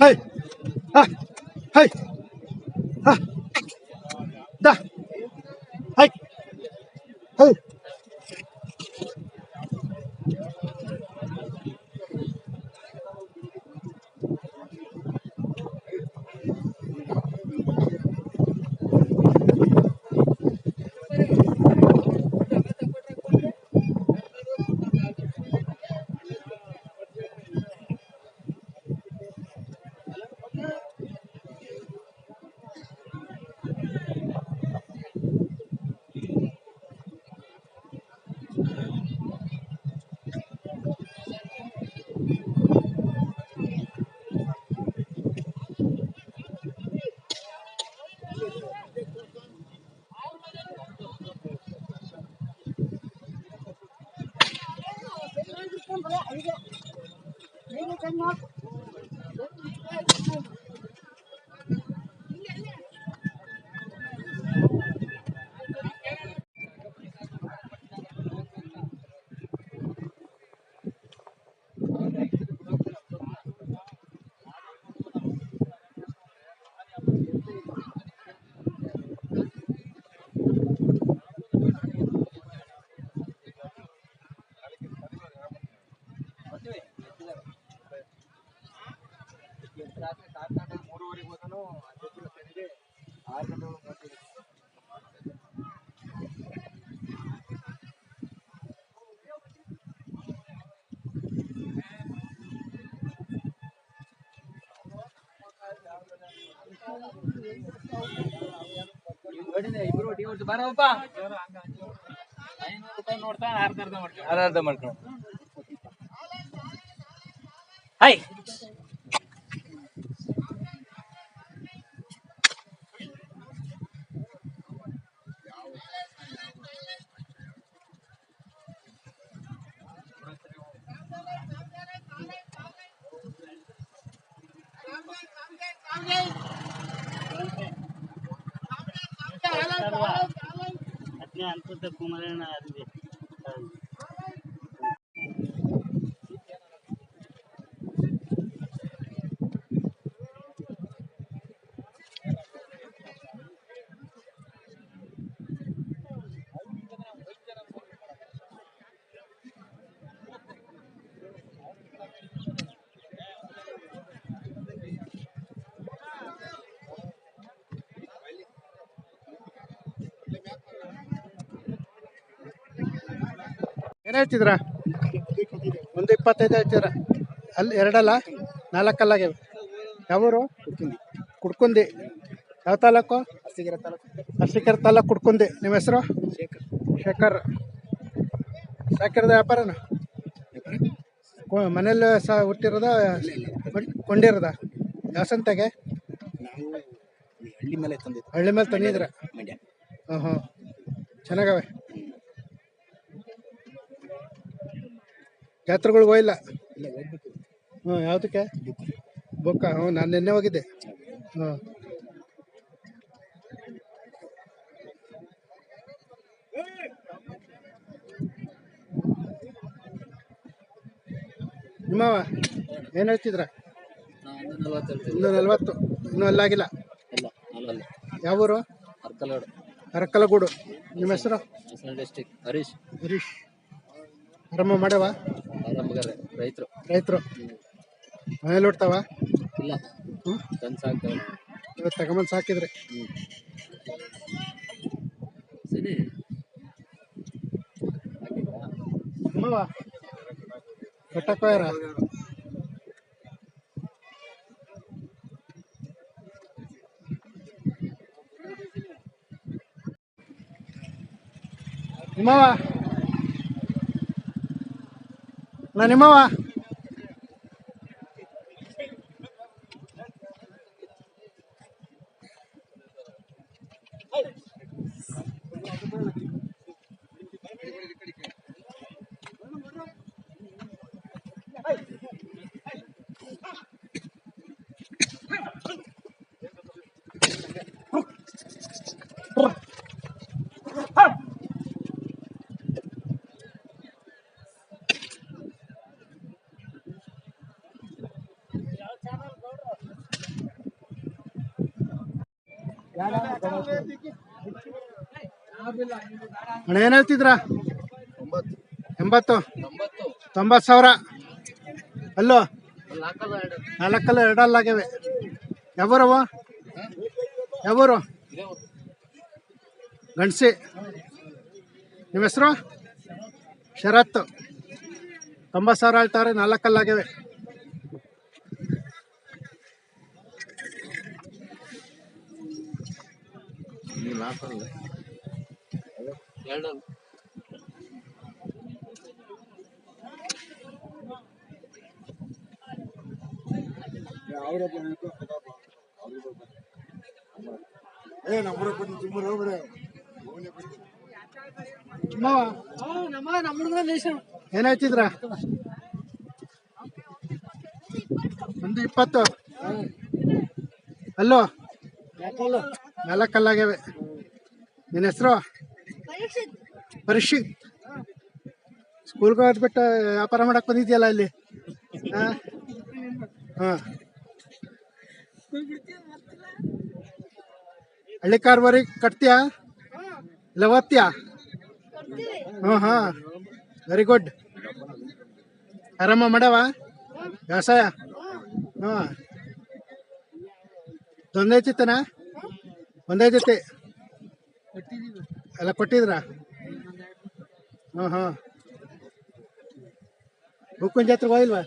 High ಹಾ high Banyak ide. ಬರಪ್ಪ. ಐನೂರು ರೂಪಾಯಿ ನೋಡ್ತಾ ಅರ್ಧ ಅರ್ಧ ಮಾಡ್ಕೊಂಡು ಅರ್ಧ ಅರ್ಧ ಮಾಡ್ಕೊಂಡು अपने अंत तक घूम रहे ना आदमी ಏನು ಹೇಳ್ತಿದ್ರ ಒಂದು ಇಪ್ಪತ್ತೈದು ಹೇಳ್ತಿದ್ರ ಅಲ್ಲಿ ಎರಡಲ್ಲ? ನಾಲ್ಕಲ್ಲ ಯಾವೂರು? ಕುಡ್ಕುಂದಿ. ಯಾವ ತಾಲೂಕು? ಅರ್ಸಿಕೆರೆ ತಾಲೂಕು. ಕುಡ್ಕುಂದಿ. ನಿಮ್ಮ ಹೆಸರು? ಶೇಖರ್. ಶೇಖರ್. ವ್ಯಾಪಾರನ? ಕೊ- ಮನೇಲಿ ಸಹ ಹುಟ್ಟಿರೋದ? ಕೊಂಡಿರೋದ? ಯಾವ ಸಂತೆಗೆ ನಾವು ಹಳ್ಳಿ ಮೇಲೆ ತಂದಿದ್ದು. ಹಳ್ಳಿ ಮೇಲೆ ತಂದಿದ್ರ ಹಾಂ ಹಾಂ ಚೆನ್ನಾಗವೆ. ಜಾತ್ರೆಗಳಿಗೆ ಹೋಗಿಲ್ಲ. ಹ್ಞೂ ಯಾವುದಕ್ಕೆ? ಬೊಕ್ಕ ಹ್ಞೂ ನಾನು ನಿನ್ನೆ ಹೋಗಿದ್ದೆ. ಹಾಂ ನಿಮ್ಮವ ಏನು ಹೇಳ್ತಿದ್ರ? ಇನ್ನೂರ ನಲ್ವತ್ತು ಇನ್ನೂ ನಲ್ವತ್ತು ಇನ್ನೂ ಅಲ್ಲಾಗಿಲ್ಲ. ಯಾವ ಊರು? ಅರಕಲಗೂಡು ನಿಮ್ಮ ಹೆಸರು? ಹರೀಶ್. ಹರೀಶ್. ಆರಾಮ ಮಾಡ್ಯವ? ಆರಂಭಗಾರ ರೈತರು. ರೈತರು. ಮನೇಲಿ ಹುಡ್ತಾವ? ಇಲ್ಲ. ಹ್ಮ್? ತಂದು ಸಾಕ್ತಾವ ಇವತ್ತು ತಗೊಂಬಂದು ಸಾಕಿದ್ರಿ. ಸರಿ. ನಿಮ್ಮವ ಕಟ್ಟಕ್ಕೋಯಾರ ನಿಮ್ಮವ ನಾ ನಿಮ್ಮವ ಅಣ್ಣ, ಏನ್ ಹೇಳ್ತಿದ್ರ? ಎಂಬತ್ತು. ತೊಂಬತ್ತು ಸಾವಿರ. ಅಲ್ಲೋ? ನಾಲ್ಕಲ್ಲ ಎರಡಲ್ಲಾಗ್ಯವೆ ಯಾವೂರವ ಯಾವೂರು. ಗಂಡಸಿ. ನಿಮ್ಮ ಹೆಸರು? ಶರತ್. ತೊಂಬತ್ತು ಸಾವಿರ ಹೇಳ್ತಾರೆ ನಾಲ್ಕಲ್ಲಾಗ್ಯವೆ ಎರಡು ಏನು ಏನಾಯ್ತಿದ್ರ? ಒಂದು ಇಪ್ಪತ್ತು. ಅಲ್ಲೋ? ನಾಲ್ಕಲ್ಲಾಗ್ಯವೆ. ನಿನ್ನ ಹೆಸರು? ಪರೀಕ್ಷಿತ್ ಸ್ಕೂಲ್ಗೆ ಹೋಗ್ಬಿಟ್ಟು ವ್ಯಾಪಾರ ಮಾಡಕ್ ಬಂದಿದ್ಯಲ್ಲ ಇಲ್ಲಿ ಹಾಂ? ಹಳ್ಳಿ ಕಾರ್ಬಾರಿ ಕಟ್ತೀಯಾ? ಇಲ್ಲ ಓದ್ತೀಯಾ? ಹಾಂ ಹಾಂ ವೆರಿ ಗುಡ್ ಆರಾಮ ಮಾಡವ? ವ್ಯವಸಾಯ? ಹಾಂ ಒಂದೇ ಜೊತೆನ ಒಂದೇ ಜೊತೆ. ಎಲ್ಲ ಕೊಟ್ಟಿದ್ರ? ಹಾಂ ಹಾಂ. ಬುಕ್ಕನ ಜಾತ್ರೆಗೆ ಹೋಗಿಲ್ವಾ?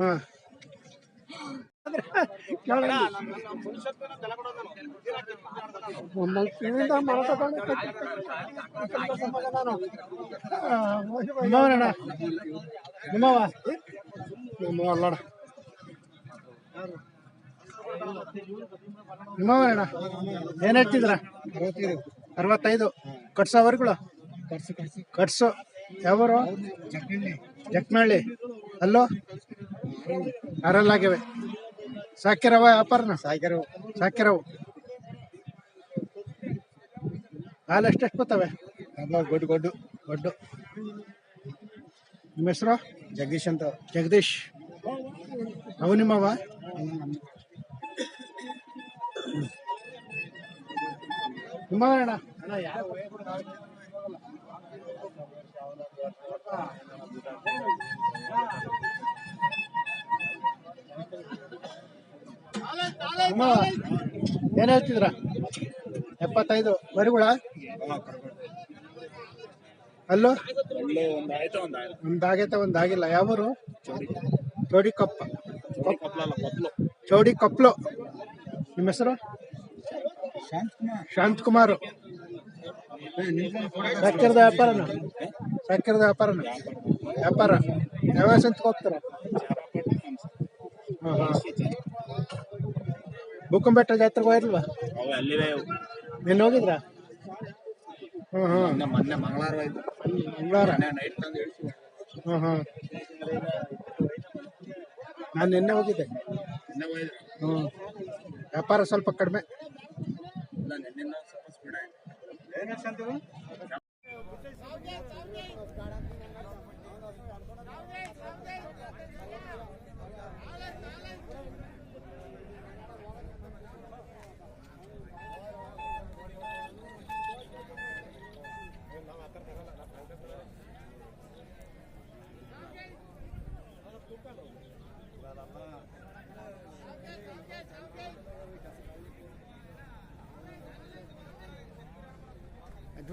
ಹಾಂ. ನಿಮ್ಮವನಣ್ಣ ನಿಮ್ಮವ ನಿಮ್ಮವ ಅಲ್ಲೋಡ ನಿಮ್ಮವನಣ್ಣ ಏನು ಹೇಳ್ತಿದ್ರ ಅರವತ್ತೈದು. ಕಟ್ಸೋ ಅವರುಗಳು? ಕಟ್ಸು. ಯಾವರು? ಜಕ್ನಹಳ್ಳಿ ಅಲ್ಲೋ? ಆಗಿವೆ ಸಾಕಿರವ ವ್ಯಾಪಾರನ? ಸಾಯ್ಕರು ಸಾಕಿರವು. ಹಾಲು ಎಷ್ಟೆಷ್ಟು ಬರ್ತವೆ? ಗೊಡ್ಡು ಗೊಡ್ಡು. ಗೊಡ್ಡು. ನಿಮ್ಮ ಹೆಸರು? ಜಗದೀಶ್ ಅಂತ. ಜಗದೀಶ್. ಅವು ನಿಮ್ಮವ? ನಿಮ್ಮವನಣ್ಣ ಏನ್ ಏನು ಹೇಳ್ತಿದ್ರ? ಎಪ್ಪತ್ತೈದು. ಬರಿಗುಳ ಅಲ್ಲೋ? ಒಂದಾಗೈತೆ ಒಂದಾಗಿಲ್ಲ. ಯಾವರು? ಚೌಡಿ ಕಪ್ಪ. ಚೌಡಿ ಕಪ್ಲೋ. ನಿಮ್ಮ ಹೆಸರು? ಶಾಂತ್ ಕುಮಾರ್ ಶಾಂತ್ ಕುಮಾರ್ ಸಾಕಿರದ ವ್ಯಾಪಾರನ? ಸಾಕಿರದ ವ್ಯಾಪಾರನ? ವ್ಯಾಪಾರ? ಯಾವ ಸಂತಕ್ಕೆ ಹೋಗ್ತಾರ? ಬುಕ್ಕಂಬೆಟ್ಟ ಜಾತ್ರೆಗೆ ಹೋಗಿಲ್ವಾ ಅವು ಅಲ್ಲಿವೆ ನೀನು ಹೋಗಿದ್ರಾ? ಮೊನ್ನೆ ಮಂಗಳವಾರ? ಮಂಗಳವಾರ ನಾನು ನಿನ್ನೆ ಹೋಗಿದ್ದೆ. ನಿನ್ನೆ ಹ್ಞೂ ವ್ಯಾಪಾರ ಸ್ವಲ್ಪ ಕಡಿಮೆ ಇಲ್ಲ ನಿನ್ನೆ ಸ್ವಲ್ಪ ಸ್ಪೀಡ್ ಆಯ್ತು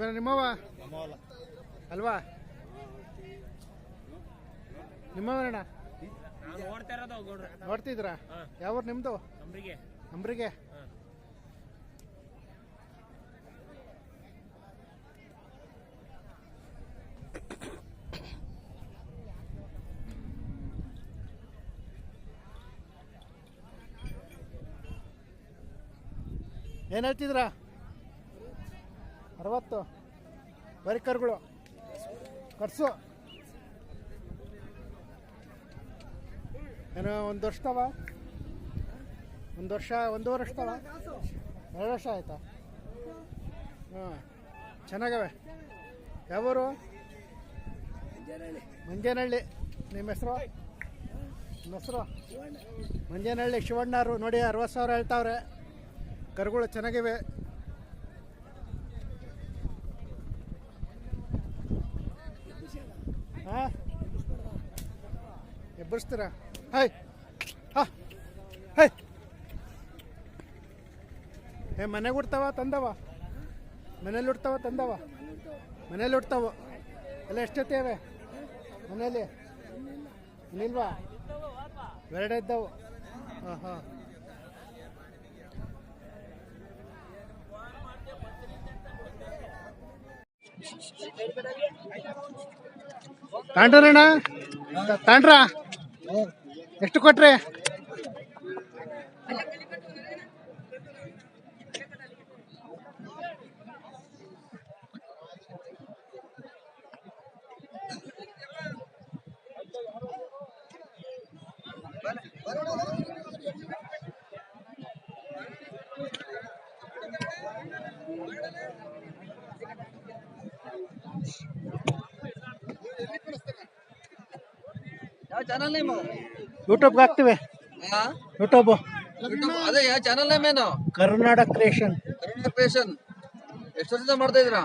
ಯಜಮಾನ ನಿಮ್ಮವ ಅಲ್ವಾ ನಿಮ್ಮವನಣ್ಣ ನೋಡ್ತಿದ್ರ ಇರೋದು ಗೌಡ್ರೆ. ನೋಡ್ತಿದ್ರಾ ಯಾವ ನಿಮ್ದು? ಅಂಬ್ರಿಗೆ. ನಂಬ್ರಿಗೆ ಏನು ಹೇಳ್ತಿದ್ರಾ ಅರವತ್ತು. ಬರೀ ಕರುಗಳು ಕಟ್ಸು. ಏನೋ ಒಂದು ವರ್ಷದವ? ಒಂದು ವರ್ಷ, ಒಂದೂವರೆ ವರ್ಷದವ? ಎರಡು ವರ್ಷ ಆಯ್ತಾ? ಹಾಂ. ಚೆನ್ನಾಗವೆ. ಯಾವೂರು? ಮಂಜೇನಹಳ್ಳಿ. ನಿಮ್ಮ ಹೆಸರು? ನಿಮ್ಮ ಹೆಸರು? ಮಂಜೇನಹಳ್ಳಿ ಶಿವಣ್ಣರು. ನೋಡಿ, ಅರವತ್ತು ಸಾವಿರ ಹೇಳ್ತಾವ್ರೆ. ಕರುಗಳು ಚೆನ್ನಾಗಿವೆ ಹಾಂ ಎಬ್ಬರಿಸ್ತೀರಾ ಹಾಯ್ ಹಾ. ಹಾಯ್ ಏ ಮನೆಗೆ ಉಡ್ತಾವ ತಂದವ? ಮನೇಲಿ ಉಡ್ತಾವ ತಂದವ? ಮನೇಲಿ ಉಡ್ತಾವ ಎಲ್ಲ ಎಷ್ಟೊತ್ತೇವೆ ಮನೇಲಿ? ಇಲ್ವಾ ಎರಡೇ ಇದ್ದವು. ಹಾಂ ಹಾಂ. ತಾಂಡ್ರಣ್ಣ? ತಾಂಡ್ರ? ಎಷ್ಟು ಕೊಟ್ರಿ? ಚಾನಲ್ ನೇಮು ಯೂಟ್ಯೂಬ್ಗೆ ಹಾಕ್ತಿವಿ. ಯೂಟ್ಯೂಬ್ ಅದೇ ಯಾವ ಚಾನಲ್ ನೇಮ್ ಏನು? ಕರ್ನಾಟಕ ಕ್ರಿಯೇಷನ್. ಕರ್ನಾಟಕ ಕ್ರಿಯೇಷನ್. ಎಷ್ಟು ವರ್ಷದಿಂದ ಮಾಡ್ತಾ ಇದ್ದೀರಾ?